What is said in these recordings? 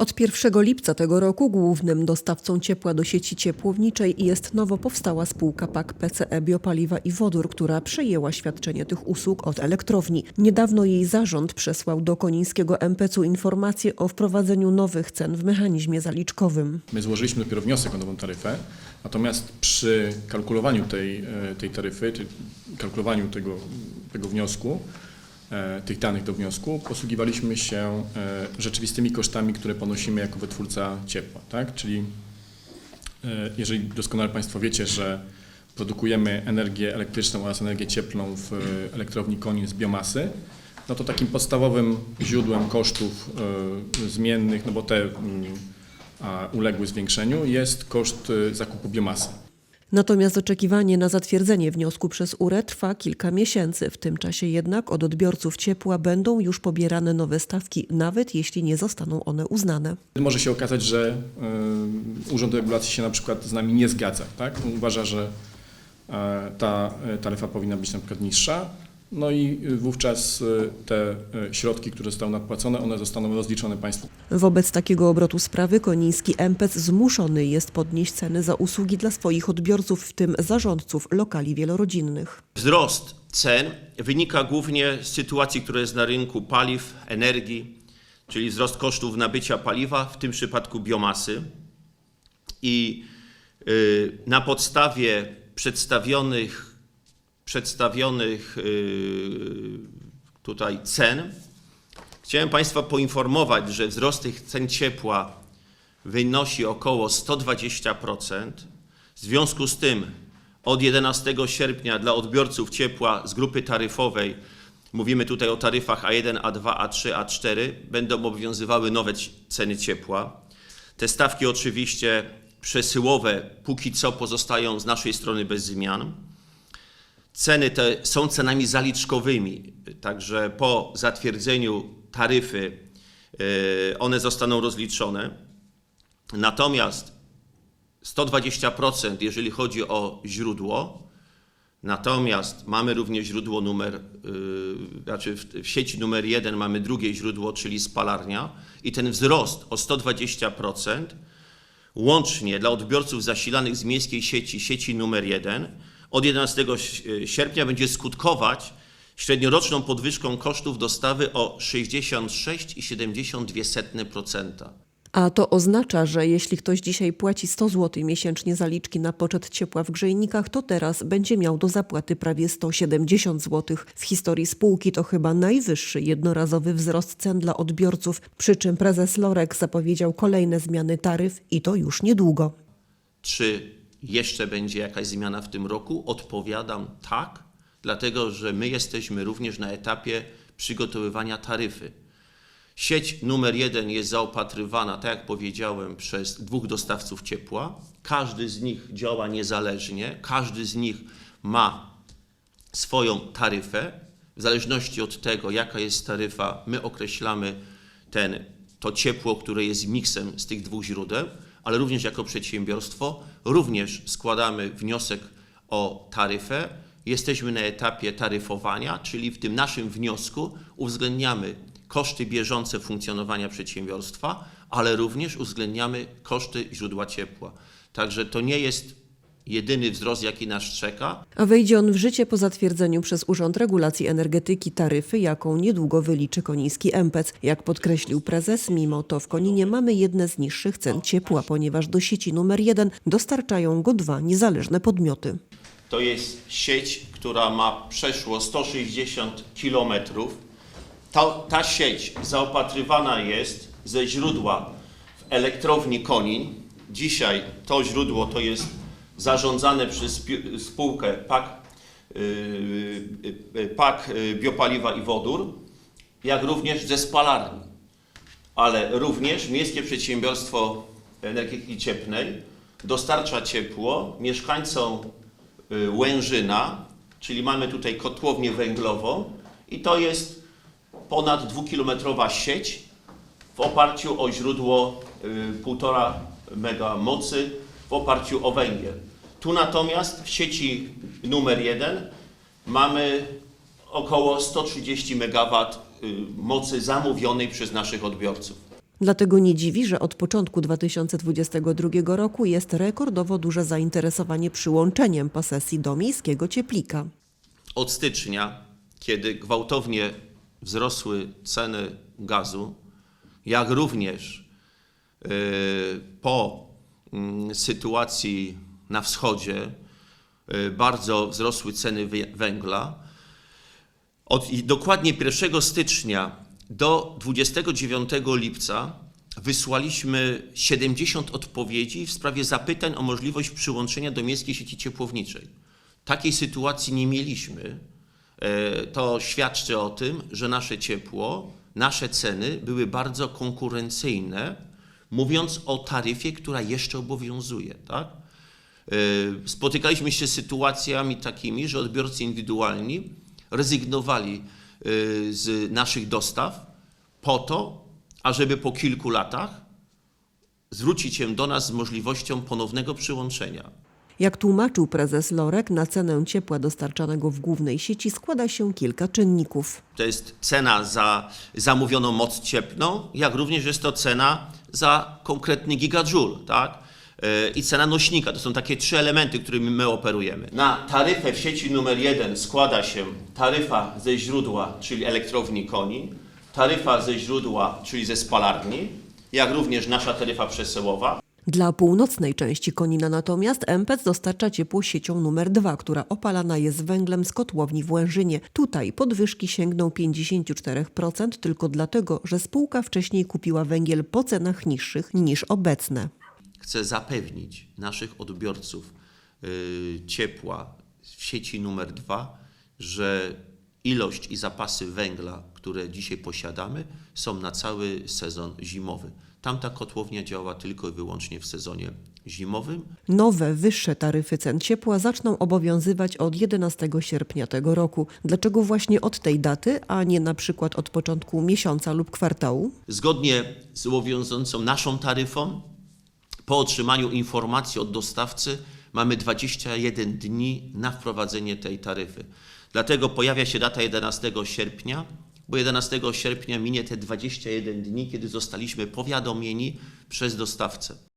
Od 1 lipca tego roku głównym dostawcą ciepła do sieci ciepłowniczej jest nowo powstała spółka PAK PCE Biopaliwa i Wodór, która przejęła świadczenie tych usług od elektrowni. Niedawno jej zarząd przesłał do Konińskiego MPC-u informację o wprowadzeniu nowych cen w mechanizmie zaliczkowym. My złożyliśmy dopiero wniosek o nową taryfę, natomiast przy kalkulowaniu tej, e, tej taryfy, kalkulowaniu tego, tego wniosku, tych danych do wniosku, posługiwaliśmy się e, rzeczywistymi kosztami, które ponosimy jako wytwórca ciepła. Tak? Czyli e, jeżeli doskonale Państwo wiecie, że produkujemy energię elektryczną oraz energię cieplną w e, elektrowni Konin z biomasy, no to takim podstawowym źródłem kosztów e, zmiennych, no bo te mm, uległy zwiększeniu, jest koszt zakupu biomasy. Natomiast oczekiwanie na zatwierdzenie wniosku przez URE trwa kilka miesięcy. W tym czasie jednak od odbiorców ciepła będą już pobierane nowe stawki, nawet jeśli nie zostaną one uznane. Może się okazać, że y, Urząd Regulacji się na przykład z nami nie zgadza. Tak? Uważa, że e, ta e, taryfa powinna być na przykład niższa, no i y, wówczas y, te y, środki, które zostały nadpłacone, one zostaną rozliczone państwu. Wobec takiego obrotu sprawy koniński MPC zmuszony jest podnieść ceny za usługi dla swoich odbiorców, w tym zarządców lokali wielorodzinnych. Wzrost cen wynika głównie z sytuacji, która jest na rynku paliw, energii, czyli wzrost kosztów nabycia paliwa, w tym przypadku biomasy. I na podstawie przedstawionych, przedstawionych y, tutaj cen chciałem Państwa poinformować, że wzrost tych cen ciepła wynosi około 120%. W związku z tym od 11 sierpnia dla odbiorców ciepła z grupy taryfowej, mówimy tutaj o taryfach A1, A2, A3, A4, będą obowiązywały nowe ceny ciepła. Te stawki oczywiście przesyłowe póki co pozostają z naszej strony bez zmian. Ceny te są cenami zaliczkowymi, także po zatwierdzeniu taryfy e, one zostaną rozliczone. Natomiast 120% jeżeli chodzi o źródło, natomiast mamy również źródło numer, yy, znaczy w, w sieci numer jeden mamy drugie źródło, czyli spalarnia i ten wzrost o 120% łącznie dla odbiorców zasilanych z miejskiej sieci, sieci numer jeden od 11 sierpnia będzie skutkować średnioroczną podwyżką kosztów dostawy o 66,72%. A to oznacza, że jeśli ktoś dzisiaj płaci 100 zł miesięcznie zaliczki na poczet ciepła w grzejnikach, to teraz będzie miał do zapłaty prawie 170 zł. W historii spółki to chyba najwyższy jednorazowy wzrost cen dla odbiorców, przy czym prezes Lorek zapowiedział kolejne zmiany taryf i to już niedługo. Czy jeszcze będzie jakaś zmiana w tym roku? Odpowiadam tak, dlatego że my jesteśmy również na etapie przygotowywania taryfy. Sieć numer jeden jest zaopatrywana, tak jak powiedziałem, przez dwóch dostawców ciepła. Każdy z nich działa niezależnie, każdy z nich ma swoją taryfę. W zależności od tego, jaka jest taryfa, my określamy ten, to ciepło, które jest miksem z tych dwóch źródeł, ale również jako przedsiębiorstwo również składamy wniosek o taryfę. Jesteśmy na etapie taryfowania, czyli w tym naszym wniosku uwzględniamy koszty bieżące funkcjonowania przedsiębiorstwa, ale również uwzględniamy koszty źródła ciepła. Także to nie jest jedyny wzrost, jaki nas czeka. A wejdzie on w życie po zatwierdzeniu przez Urząd Regulacji Energetyki taryfy, jaką niedługo wyliczy koniński MPC. Jak podkreślił prezes, mimo to w Koninie mamy jedne z niższych cen ciepła, ponieważ do sieci numer jeden dostarczają go dwa niezależne podmioty. To jest sieć, która ma przeszło 160 kilometrów. Ta, ta sieć zaopatrywana jest ze źródła w elektrowni Konin. Dzisiaj to źródło to jest zarządzane przez spółkę PAK, yy, yy, PAK yy, Biopaliwa i Wodór, jak również ze spalarni. Ale również Miejskie Przedsiębiorstwo Energii Cieplnej dostarcza ciepło mieszkańcom y, Łężyna, czyli mamy tutaj kotłownię węglową i to jest ponad dwukilometrowa sieć w oparciu o źródło y, 1,5 mega mocy w oparciu o węgiel. Tu natomiast w sieci numer 1 mamy około 130 MW y, mocy zamówionej przez naszych odbiorców. Dlatego nie dziwi, że od początku 2022 roku jest rekordowo duże zainteresowanie przyłączeniem posesji do miejskiego cieplika. Od stycznia, kiedy gwałtownie wzrosły ceny gazu, jak również y, po mm, sytuacji na wschodzie, y, bardzo wzrosły ceny wę- węgla. Od dokładnie 1 stycznia do 29 lipca wysłaliśmy 70 odpowiedzi w sprawie zapytań o możliwość przyłączenia do miejskiej sieci ciepłowniczej. Takiej sytuacji nie mieliśmy. E, To świadczy o tym, że nasze ciepło, nasze ceny były bardzo konkurencyjne, mówiąc o taryfie, która jeszcze obowiązuje. Tak? E, Spotykaliśmy się z sytuacjami takimi, że odbiorcy indywidualni rezygnowali e, z naszych dostaw po to, ażeby po kilku latach zwrócić się do nas z możliwością ponownego przyłączenia. Jak tłumaczył prezes Lorek, na cenę ciepła dostarczanego w głównej sieci składa się kilka czynników. To jest cena za zamówioną moc cieplną, jak również jest to cena za konkretny gigajoule, tak? Yy, I cena nośnika. To są takie trzy elementy, którymi my operujemy. Na taryfę w sieci numer jeden składa się taryfa ze źródła, czyli elektrowni koni, taryfa ze źródła, czyli ze spalarni, jak również nasza taryfa przesyłowa. Dla północnej części Konina natomiast MPEC dostarcza ciepło siecią numer 2, która opalana jest węglem z kotłowni w Łężynie. Tutaj podwyżki sięgną 54% tylko dlatego, że spółka wcześniej kupiła węgiel po cenach niższych niż obecne. Chcę zapewnić naszych odbiorców y, ciepła w sieci numer dwa, że ilość i zapasy węgla, które dzisiaj posiadamy, są na cały sezon zimowy. Tamta kotłownia działa tylko i wyłącznie w sezonie zimowym. Nowe, wyższe taryfy cen ciepła zaczną obowiązywać od 11 sierpnia tego roku. Dlaczego właśnie od tej daty, a nie na przykład od początku miesiąca lub kwartału? Zgodnie z obowiązującą naszą taryfą, po otrzymaniu informacji od dostawcy mamy 21 dni na wprowadzenie tej taryfy. Dlatego pojawia się data 11 sierpnia, bo 11 sierpnia minie te 21 dni, kiedy zostaliśmy powiadomieni przez dostawcę.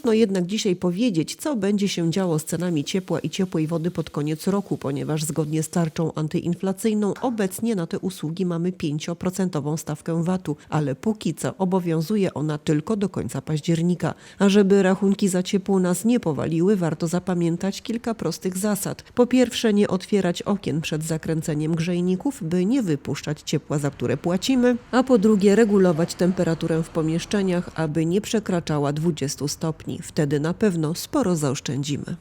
Trudno jednak dzisiaj powiedzieć, co będzie się działo z cenami ciepła i ciepłej wody pod koniec roku, ponieważ zgodnie z tarczą antyinflacyjną obecnie na te usługi mamy 5% stawkę VAT-u, ale póki co obowiązuje ona tylko do końca października. A żeby rachunki za ciepło nas nie powaliły, warto zapamiętać kilka prostych zasad. Po pierwsze, nie otwierać okien przed zakręceniem grzejników, by nie wypuszczać ciepła, za które płacimy, a po drugie, regulować temperaturę w pomieszczeniach, aby nie przekraczała 20 stopni. Wtedy na pewno sporo zaoszczędzimy.